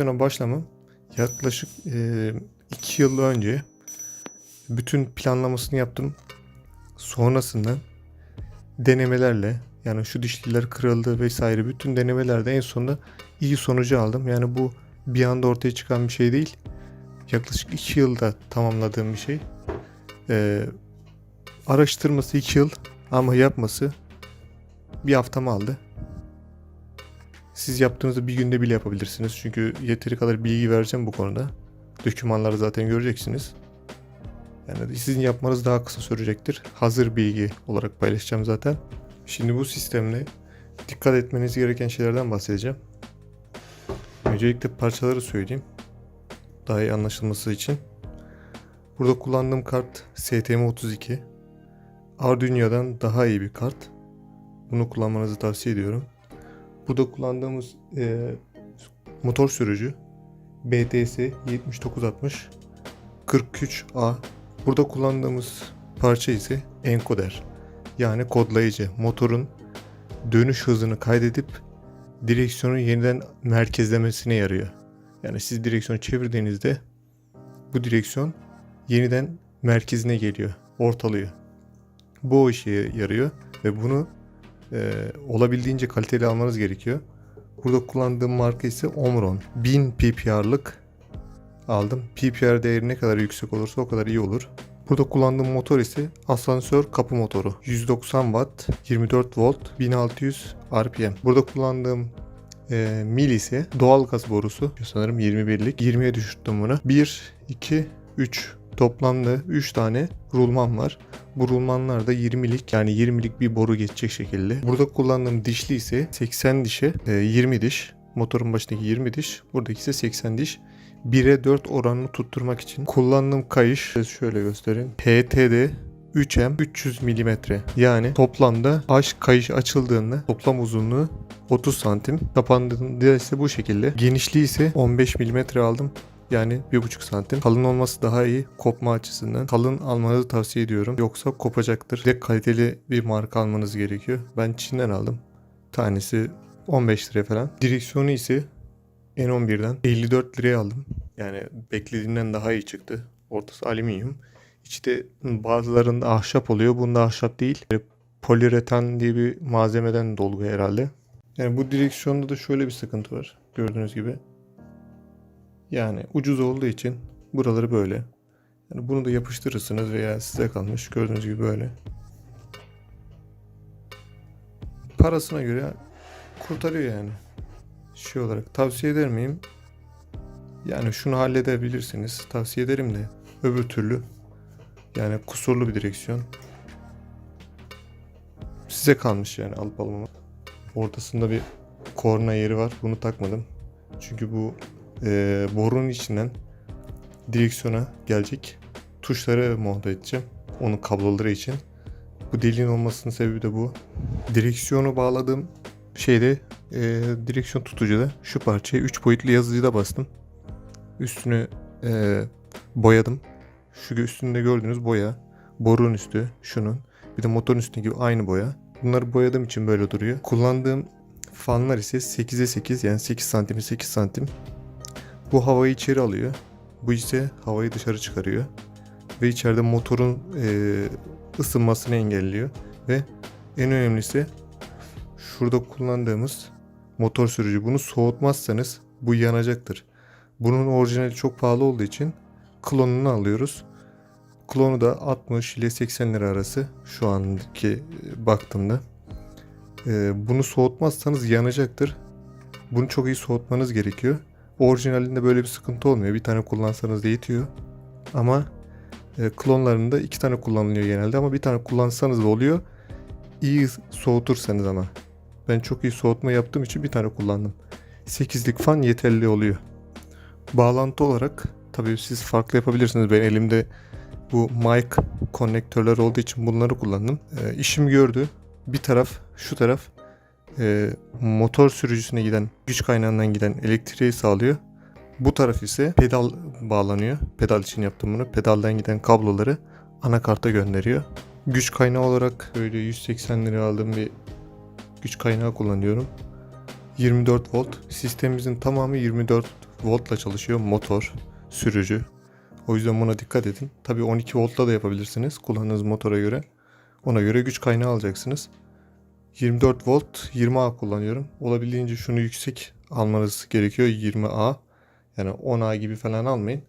Bu direksiyona başlamam yaklaşık 2 yıl önce bütün planlamasını yaptım. Sonrasında denemelerle yani şu dişliler kırıldı vesaire bütün denemelerde en sonunda iyi sonucu aldım. Yani bu bir anda ortaya çıkan bir şey değil. Yaklaşık 2 yılda tamamladığım bir şey. Ee, araştırması 2 yıl ama yapması bir haftamı aldı. Siz yaptığınızı bir günde bile yapabilirsiniz. Çünkü yeteri kadar bilgi vereceğim bu konuda. Dokümanları zaten göreceksiniz. Yani sizin yapmanız daha kısa sürecektir. Hazır bilgi olarak paylaşacağım zaten. Şimdi bu sistemle dikkat etmeniz gereken şeylerden bahsedeceğim. Öncelikle parçaları söyleyeyim. Daha iyi anlaşılması için. Burada kullandığım kart STM32. Arduino'dan daha iyi bir kart. Bunu kullanmanızı tavsiye ediyorum. Burada kullandığımız e, motor sürücü BTS 7960 43A. Burada kullandığımız parça ise enkoder. Yani kodlayıcı. Motorun dönüş hızını kaydedip direksiyonu yeniden merkezlemesine yarıyor. Yani siz direksiyonu çevirdiğinizde bu direksiyon yeniden merkezine geliyor, ortalıyor. Bu o işe yarıyor ve bunu e, olabildiğince kaliteli almanız gerekiyor. Burada kullandığım marka ise Omron. 1000 ppr'lık aldım. PPR değeri ne kadar yüksek olursa o kadar iyi olur. Burada kullandığım motor ise asansör kapı motoru. 190 watt, 24 volt, 1600 RPM. Burada kullandığım e, mil ise doğal gaz borusu. Sanırım 21'lik. 20'ye düşürttüm bunu. 1, 2, 3 Toplamda 3 tane rulman var. Bu rulmanlar da 20'lik yani 20'lik bir boru geçecek şekilde. Burada kullandığım dişli ise 80 dişe e, 20 diş. Motorun başındaki 20 diş. Buradaki ise 80 diş. 1'e 4 oranını tutturmak için kullandığım kayış şöyle göstereyim. PTD 3M 300 mm. Yani toplamda H kayış açıldığında toplam uzunluğu 30 santim. Kapandığında ise bu şekilde. Genişliği ise 15 mm aldım. Yani 1,5 santim. Kalın olması daha iyi kopma açısından. Kalın almanızı tavsiye ediyorum. Yoksa kopacaktır. Direkt kaliteli bir marka almanız gerekiyor. Ben Çin'den aldım. Tanesi 15 liraya falan. Direksiyonu ise N11'den 54 liraya aldım. Yani beklediğimden daha iyi çıktı. Ortası alüminyum. İçte bazılarında ahşap oluyor. Bunda ahşap değil. Poliüretan diye bir malzemeden dolgu herhalde. Yani bu direksiyonda da şöyle bir sıkıntı var. Gördüğünüz gibi. Yani ucuz olduğu için buraları böyle. Yani bunu da yapıştırırsınız veya size kalmış gördüğünüz gibi böyle. Parasına göre kurtarıyor yani. Şey olarak tavsiye eder miyim? Yani şunu halledebilirsiniz. Tavsiye ederim de öbür türlü yani kusurlu bir direksiyon. Size kalmış yani alıp almama. Ortasında bir korna yeri var. Bunu takmadım. Çünkü bu e, borunun içinden direksiyona gelecek tuşları monte edeceğim. Onun kabloları için. Bu deliğin olmasının sebebi de bu. Direksiyonu bağladığım şeyde e, direksiyon tutucuda şu parçaya 3 boyutlu yazıcıda bastım. Üstünü e, boyadım. Şu üstünde gördüğünüz boya. Borun üstü şunun. Bir de motorun üstündeki aynı boya. Bunları boyadığım için böyle duruyor. Kullandığım fanlar ise 8'e 8 yani 8 santime 8 santim. Bu havayı içeri alıyor. Bu ise havayı dışarı çıkarıyor. Ve içeride motorun e, ısınmasını engelliyor. Ve en önemlisi şurada kullandığımız motor sürücü. Bunu soğutmazsanız bu yanacaktır. Bunun orijinali çok pahalı olduğu için klonunu alıyoruz. Klonu da 60 ile 80 lira arası şu anki e, baktığımda. E, bunu soğutmazsanız yanacaktır. Bunu çok iyi soğutmanız gerekiyor. Orijinalinde böyle bir sıkıntı olmuyor. Bir tane kullansanız da yetiyor. Ama e, klonlarında iki tane kullanılıyor genelde ama bir tane kullansanız da oluyor. İyi soğutursanız ama. Ben çok iyi soğutma yaptığım için bir tane kullandım. 8'lik fan yeterli oluyor. Bağlantı olarak tabii siz farklı yapabilirsiniz. Ben elimde bu mic konnektörler olduğu için bunları kullandım. E, işim gördü. Bir taraf şu taraf e, motor sürücüsüne giden güç kaynağından giden elektriği sağlıyor. Bu taraf ise pedal bağlanıyor. Pedal için yaptım bunu. Pedaldan giden kabloları anakarta gönderiyor. Güç kaynağı olarak böyle 180 lira aldığım bir güç kaynağı kullanıyorum. 24 volt. Sistemimizin tamamı 24 voltla çalışıyor. Motor, sürücü. O yüzden buna dikkat edin. Tabii 12 voltla da yapabilirsiniz kullandığınız motora göre. Ona göre güç kaynağı alacaksınız. 24 volt 20A kullanıyorum. Olabildiğince şunu yüksek almanız gerekiyor 20A. Yani 10A gibi falan almayın.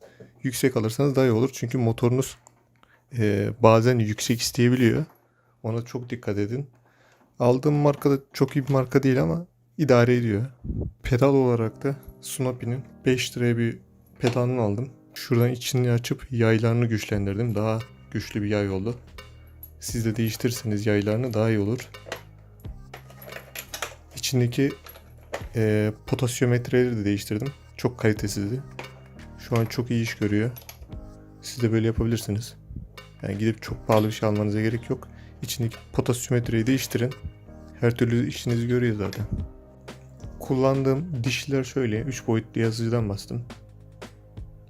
Yüksek alırsanız daha iyi olur. Çünkü motorunuz e, bazen yüksek isteyebiliyor. Ona çok dikkat edin. Aldığım marka da çok iyi bir marka değil ama idare ediyor. Pedal olarak da Snoopy'nin 5 liraya bir pedalını aldım. Şuradan içini açıp yaylarını güçlendirdim. Daha güçlü bir yay oldu. Siz de değiştirirseniz yaylarını daha iyi olur. İçindeki e, potasyometreleri de değiştirdim. Çok kalitesizdi. Şu an çok iyi iş görüyor. Siz de böyle yapabilirsiniz. Yani gidip çok pahalı bir şey almanıza gerek yok. İçindeki potasyometreyi değiştirin. Her türlü işinizi görüyor zaten. Kullandığım dişler şöyle. 3 boyutlu yazıcıdan bastım.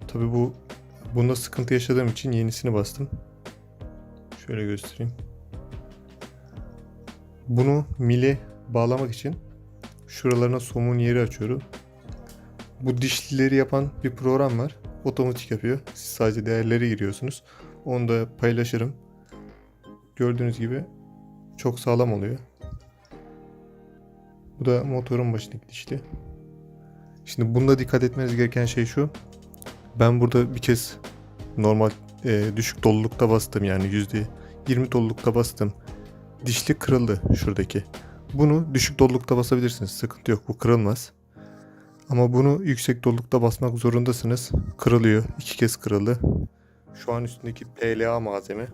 Tabi bu bunda sıkıntı yaşadığım için yenisini bastım. Şöyle göstereyim. Bunu mile bağlamak için şuralarına somun yeri açıyorum. Bu dişlileri yapan bir program var. Otomatik yapıyor. Siz sadece değerleri giriyorsunuz. Onu da paylaşırım. Gördüğünüz gibi çok sağlam oluyor. Bu da motorun başındaki dişli. Şimdi bunda dikkat etmeniz gereken şey şu. Ben burada bir kez normal e, düşük dolulukta bastım yani yüzde 20 dolulukta bastım. Dişli kırıldı şuradaki. Bunu düşük dolulukta basabilirsiniz. Sıkıntı yok bu kırılmaz. Ama bunu yüksek dolulukta basmak zorundasınız. Kırılıyor. İki kez kırıldı. Şu an üstündeki PLA malzeme.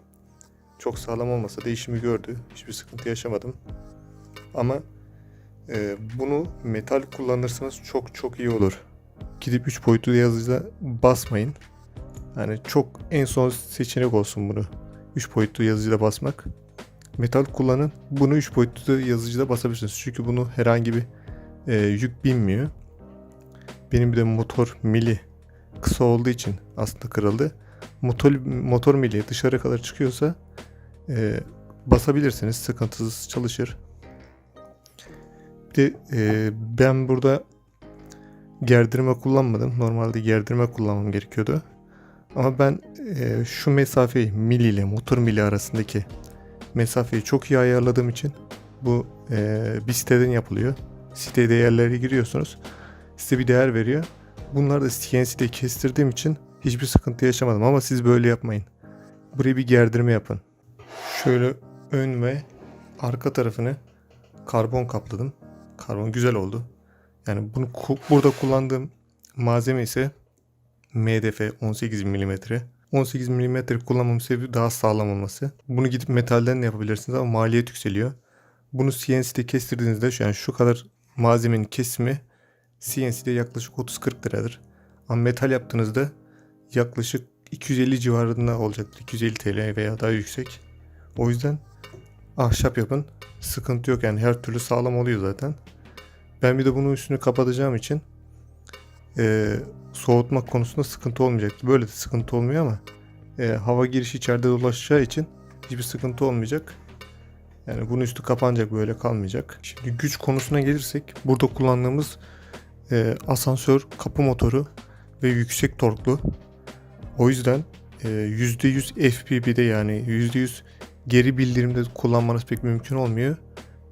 Çok sağlam olmasa da işimi gördü. Hiçbir sıkıntı yaşamadım. Ama e, bunu metal kullanırsanız çok çok iyi olur. Gidip 3 boyutlu yazıcıda basmayın. Yani çok en son seçenek olsun bunu. 3 boyutlu yazıcıda basmak. Metal kullanın. Bunu 3 boyutlu yazıcıda basabilirsiniz. Çünkü bunu herhangi bir e, yük binmiyor. Benim bir de motor mili kısa olduğu için aslında kırıldı. Motor, motor mili dışarı kadar çıkıyorsa e, basabilirsiniz. Sıkıntısız çalışır. Bir de e, ben burada gerdirme kullanmadım. Normalde gerdirme kullanmam gerekiyordu. Ama ben e, şu mesafeyi mili ile motor mili arasındaki mesafeyi çok iyi ayarladığım için bu e, bir siteden yapılıyor. Site değerleri giriyorsunuz. Size bir değer veriyor. Bunları da CNC'de kestirdiğim için hiçbir sıkıntı yaşamadım ama siz böyle yapmayın. Buraya bir gerdirme yapın. Şöyle ön ve arka tarafını karbon kapladım. Karbon güzel oldu. Yani bunu burada kullandığım malzeme ise MDF 18 mm. 18 mm kullanmamın sebebi daha sağlam olması. Bunu gidip metalden de yapabilirsiniz ama maliyet yükseliyor. Bunu CNC'de kestirdiğinizde şu yani şu kadar malzemenin kesimi CNC'de yaklaşık 30-40 liradır. Ama metal yaptığınızda yaklaşık 250 civarında olacaktır. 250 TL veya daha yüksek. O yüzden ahşap yapın. Sıkıntı yok yani her türlü sağlam oluyor zaten. Ben bir de bunun üstünü kapatacağım için e, soğutmak konusunda sıkıntı olmayacaktı. Böyle de sıkıntı olmuyor ama e, hava girişi içeride dolaşacağı için hiçbir sıkıntı olmayacak. Yani bunun üstü kapanacak böyle kalmayacak. Şimdi güç konusuna gelirsek burada kullandığımız e, asansör kapı motoru ve yüksek torklu. O yüzden e, %100 FPB'de yani %100 geri bildirimde kullanmanız pek mümkün olmuyor.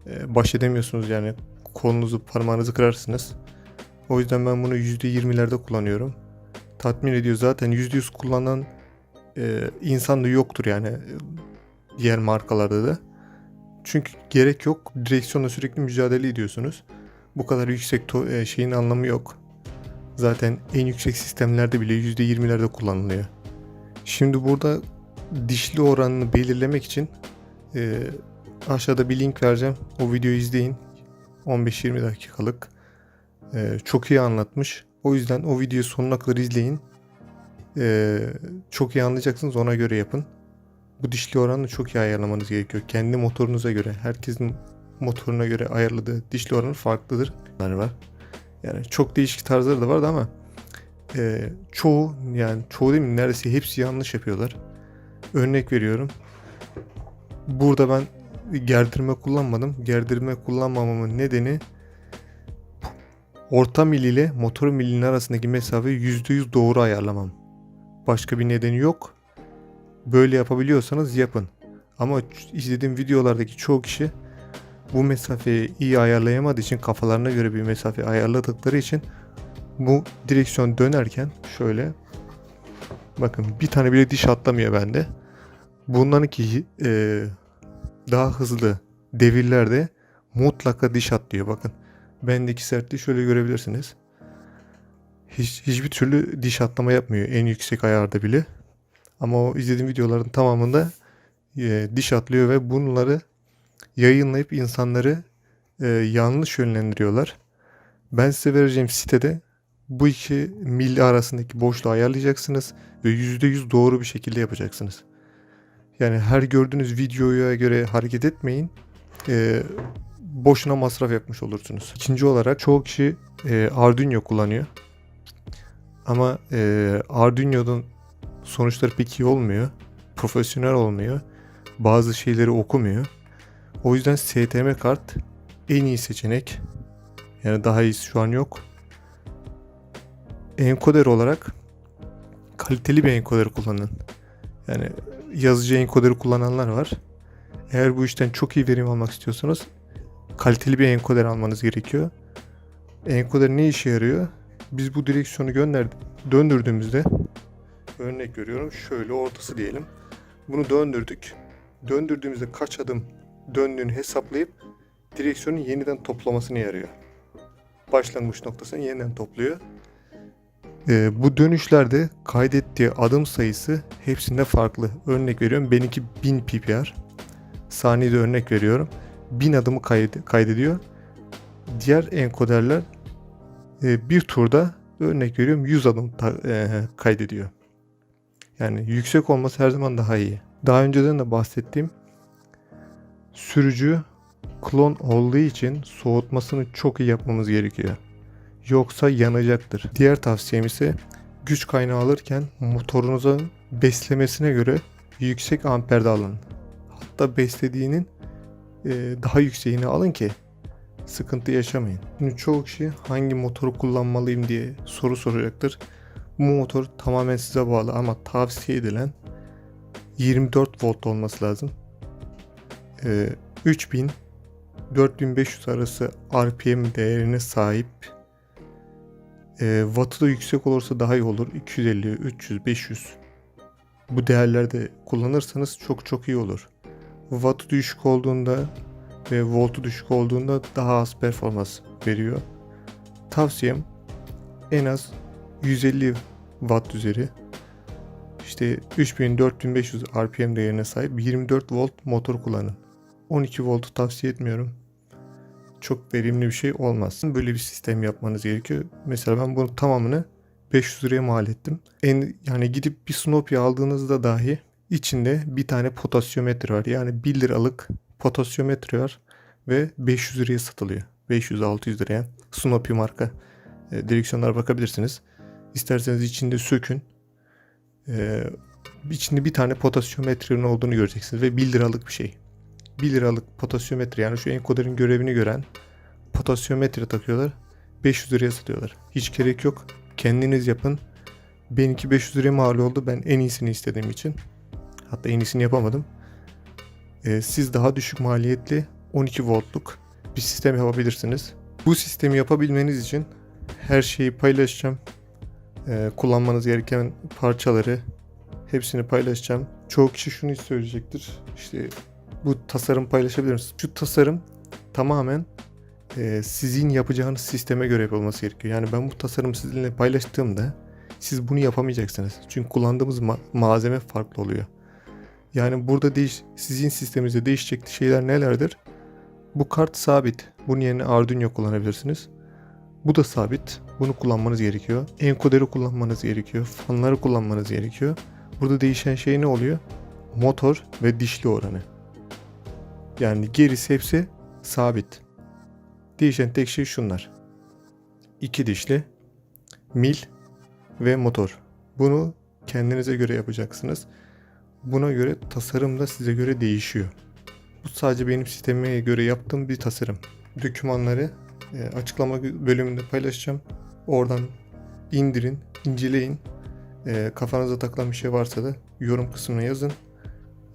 E, baş edemiyorsunuz yani kolunuzu parmağınızı kırarsınız. O yüzden ben bunu %20'lerde kullanıyorum. Tatmin ediyor zaten %100 kullanan e, insan da yoktur yani e, diğer markalarda da. Çünkü gerek yok. Direksiyonla sürekli mücadele ediyorsunuz. Bu kadar yüksek to- e, şeyin anlamı yok. Zaten en yüksek sistemlerde bile %20'lerde kullanılıyor. Şimdi burada dişli oranını belirlemek için e, aşağıda bir link vereceğim. O videoyu izleyin. 15-20 dakikalık. E, çok iyi anlatmış. O yüzden o videoyu sonuna kadar izleyin. E, çok iyi anlayacaksınız ona göre yapın. Bu dişli oranını çok iyi ayarlamanız gerekiyor. Kendi motorunuza göre. Herkesin motoruna göre ayarladığı dişli oranı farklıdır. Yani var. Yani çok değişik tarzları da vardı ama e, çoğu yani çoğu değil mi neredeyse hepsi yanlış yapıyorlar. Örnek veriyorum. Burada ben gerdirme kullanmadım. Gerdirme kullanmamamın nedeni orta mil ile motor milinin arasındaki mesafeyi %100 doğru ayarlamam. Başka bir nedeni yok. Böyle yapabiliyorsanız yapın. Ama izlediğim videolardaki çoğu kişi bu mesafeyi iyi ayarlayamadığı için kafalarına göre bir mesafe ayarladıkları için bu direksiyon dönerken şöyle bakın bir tane bile diş atlamıyor bende. Bunlarınki e, daha hızlı devirlerde mutlaka diş atlıyor. Bakın bendeki sertliği şöyle görebilirsiniz. Hiç, hiçbir türlü diş atlama yapmıyor en yüksek ayarda bile. Ama o izlediğim videoların tamamında e, diş atlıyor ve bunları yayınlayıp insanları e, yanlış yönlendiriyorlar. Ben size vereceğim sitede bu iki mil arasındaki boşluğu ayarlayacaksınız ve %100 doğru bir şekilde yapacaksınız. Yani her gördüğünüz videoya göre hareket etmeyin. E, boşuna masraf yapmış olursunuz. İkinci olarak çoğu kişi e, Arduino kullanıyor. Ama e, Arduino'nun sonuçları pek iyi olmuyor. Profesyonel olmuyor. Bazı şeyleri okumuyor. O yüzden STM kart en iyi seçenek. Yani daha iyisi şu an yok. Encoder olarak kaliteli bir encoder kullanın. Yani yazıcı encoderi kullananlar var. Eğer bu işten çok iyi verim almak istiyorsanız kaliteli bir encoder almanız gerekiyor. Encoder ne işe yarıyor? Biz bu direksiyonu gönder döndürdüğümüzde örnek görüyorum şöyle ortası diyelim. Bunu döndürdük. Döndürdüğümüzde kaç adım döndüğünü hesaplayıp direksiyonun yeniden toplamasını yarıyor. Başlangıç noktasını yeniden topluyor. Ee, bu dönüşlerde kaydettiği adım sayısı hepsinde farklı. Örnek veriyorum benimki 1000 ppr. Saniyede örnek veriyorum. 1000 adımı kaydediyor. Diğer enkoderler e, bir turda örnek veriyorum 100 adım e, kaydediyor. Yani yüksek olması her zaman daha iyi. Daha önceden de bahsettiğim sürücü klon olduğu için soğutmasını çok iyi yapmamız gerekiyor. Yoksa yanacaktır. Diğer tavsiyem ise güç kaynağı alırken motorunuzun beslemesine göre yüksek amperde alın. Hatta beslediğinin daha yükseğini alın ki sıkıntı yaşamayın. Şimdi çoğu kişi hangi motoru kullanmalıyım diye soru soracaktır. Bu motor tamamen size bağlı ama tavsiye edilen 24 volt olması lazım. Ee, 3000 4500 arası RPM değerine sahip. E, wattı da yüksek olursa daha iyi olur. 250, 300, 500. Bu değerlerde kullanırsanız çok çok iyi olur. Wattı düşük olduğunda ve voltu düşük olduğunda daha az performans veriyor. Tavsiyem en az 150 watt üzeri işte 3000-4500 RPM değerine sahip 24 volt motor kullanın. 12 voltu tavsiye etmiyorum. Çok verimli bir şey olmaz. Böyle bir sistem yapmanız gerekiyor. Mesela ben bunun tamamını 500 liraya mal ettim. En, yani gidip bir Snoopy aldığınızda dahi içinde bir tane potasyometre var. Yani 1 liralık potasyometre var ve 500 liraya satılıyor. 500-600 liraya Snoopy marka e, direksiyonlara bakabilirsiniz. İsterseniz içinde sökün. E, içinde bir tane potasyometrenin olduğunu göreceksiniz ve 1 liralık bir şey. 1 liralık potasyometre yani şu enkoderin görevini gören potasyometre takıyorlar. 500 liraya satıyorlar. Hiç gerek yok. Kendiniz yapın. Benimki 500 liraya mal oldu. Ben en iyisini istediğim için. Hatta en iyisini yapamadım. Ee, siz daha düşük maliyetli 12 voltluk bir sistem yapabilirsiniz. Bu sistemi yapabilmeniz için her şeyi paylaşacağım. Ee, kullanmanız gereken parçaları hepsini paylaşacağım. Çoğu kişi şunu söyleyecektir. İşte bu tasarım paylaşabilir misiniz? Şu tasarım tamamen e, sizin yapacağınız sisteme göre yapılması gerekiyor. Yani ben bu tasarımı sizinle paylaştığımda siz bunu yapamayacaksınız. Çünkü kullandığımız ma- malzeme farklı oluyor. Yani burada değiş sizin sisteminizde değişecek şeyler nelerdir? Bu kart sabit. Bunun yerine Arduino kullanabilirsiniz. Bu da sabit. Bunu kullanmanız gerekiyor. Encoder'i kullanmanız gerekiyor. Fanları kullanmanız gerekiyor. Burada değişen şey ne oluyor? Motor ve dişli oranı. Yani gerisi hepsi sabit. Değişen tek şey şunlar. İki dişli, mil ve motor. Bunu kendinize göre yapacaksınız. Buna göre tasarım da size göre değişiyor. Bu sadece benim sistemime göre yaptığım bir tasarım. Dokümanları e, açıklama bölümünde paylaşacağım. Oradan indirin, inceleyin. E, kafanıza takılan bir şey varsa da yorum kısmına yazın.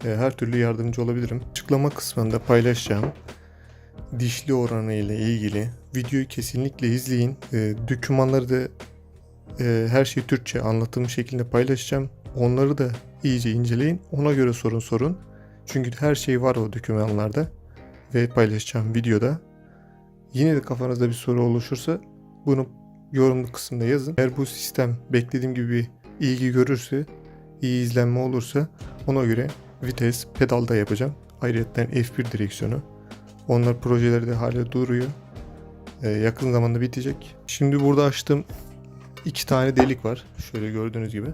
E, her türlü yardımcı olabilirim. Açıklama kısmında paylaşacağım dişli oranı ile ilgili videoyu kesinlikle izleyin. E, dokümanları da her şey Türkçe anlatım şeklinde paylaşacağım. Onları da iyice inceleyin. Ona göre sorun sorun. Çünkü her şey var o dokümanlarda ve paylaşacağım videoda. Yine de kafanızda bir soru oluşursa bunu yorum kısmında yazın. Eğer bu sistem beklediğim gibi ilgi görürse, iyi izlenme olursa ona göre vites, pedalda yapacağım. Ayrıca F1 direksiyonu. Onlar projeleri de hala duruyor. Ee, yakın zamanda bitecek. Şimdi burada açtığım iki tane delik var. Şöyle gördüğünüz gibi.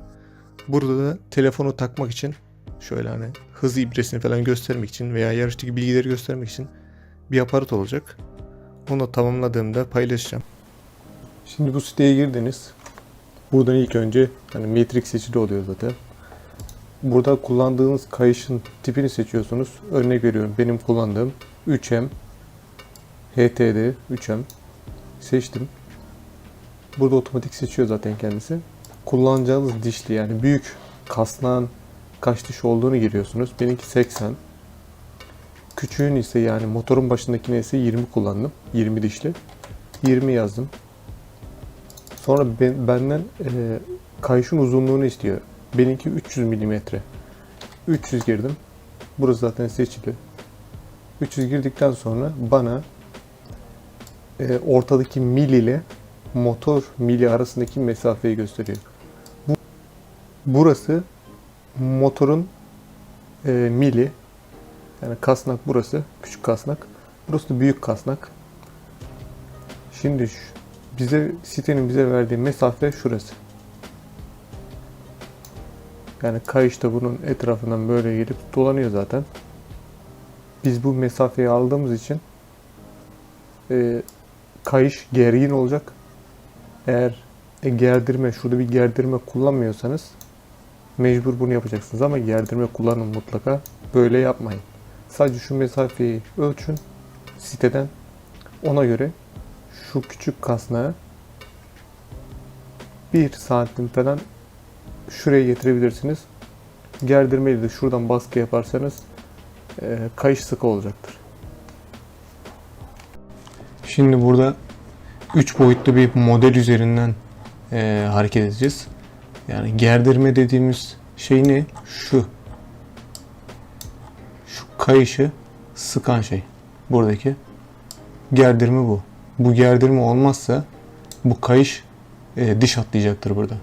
Burada da telefonu takmak için şöyle hani hız ibresini falan göstermek için veya yarıştaki bilgileri göstermek için bir aparat olacak. Onu da tamamladığımda paylaşacağım. Şimdi bu siteye girdiniz. Buradan ilk önce hani metrik seçili oluyor zaten. Burada kullandığınız kayışın tipini seçiyorsunuz. Örnek veriyorum benim kullandığım 3M HTD 3M seçtim. Burada otomatik seçiyor zaten kendisi. Kullanacağınız dişli yani büyük kasnağın kaç diş olduğunu giriyorsunuz. Benimki 80. Küçüğün ise yani motorun başındakine ise 20 kullandım. 20 dişli. 20 yazdım. Sonra ben, benden e, kayışın uzunluğunu istiyor. Benimki 300 mm. 300 girdim. Burası zaten seçili. 300 girdikten sonra bana e, ortadaki mil ile motor mili arasındaki mesafeyi gösteriyor. Bu, burası motorun e, mili yani kasnak burası küçük kasnak. Burası da büyük kasnak. Şimdi şu, bize sitenin bize verdiği mesafe şurası. Yani kayış da bunun etrafından böyle gelip dolanıyor zaten. Biz bu mesafeyi aldığımız için e, kayış gergin olacak. Eğer e, gerdirme, şurada bir gerdirme kullanmıyorsanız mecbur bunu yapacaksınız ama gerdirme kullanın mutlaka. Böyle yapmayın. Sadece şu mesafeyi ölçün siteden. Ona göre şu küçük kasnağı bir santim falan şuraya getirebilirsiniz. Gerdirmeyi de şuradan baskı yaparsanız e, kayış sıkı olacaktır. Şimdi burada 3 boyutlu bir model üzerinden e, hareket edeceğiz. Yani gerdirme dediğimiz şey ne? Şu. Şu kayışı sıkan şey. Buradaki. Gerdirme bu. Bu gerdirme olmazsa bu kayış e, diş atlayacaktır burada.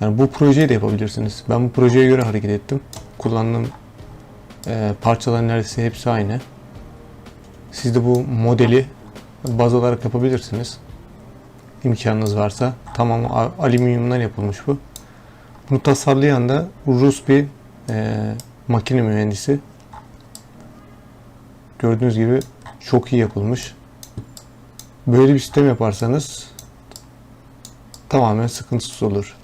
Yani bu projeyi de yapabilirsiniz. Ben bu projeye göre hareket ettim. Kullandığım e, parçaların neredeyse hepsi aynı. Siz de bu modeli baz olarak yapabilirsiniz. İmkanınız varsa. Tamam alüminyumdan yapılmış bu. Bunu tasarlayan da Rus bir e, makine mühendisi. Gördüğünüz gibi çok iyi yapılmış. Böyle bir sistem yaparsanız tamamen sıkıntısız olur.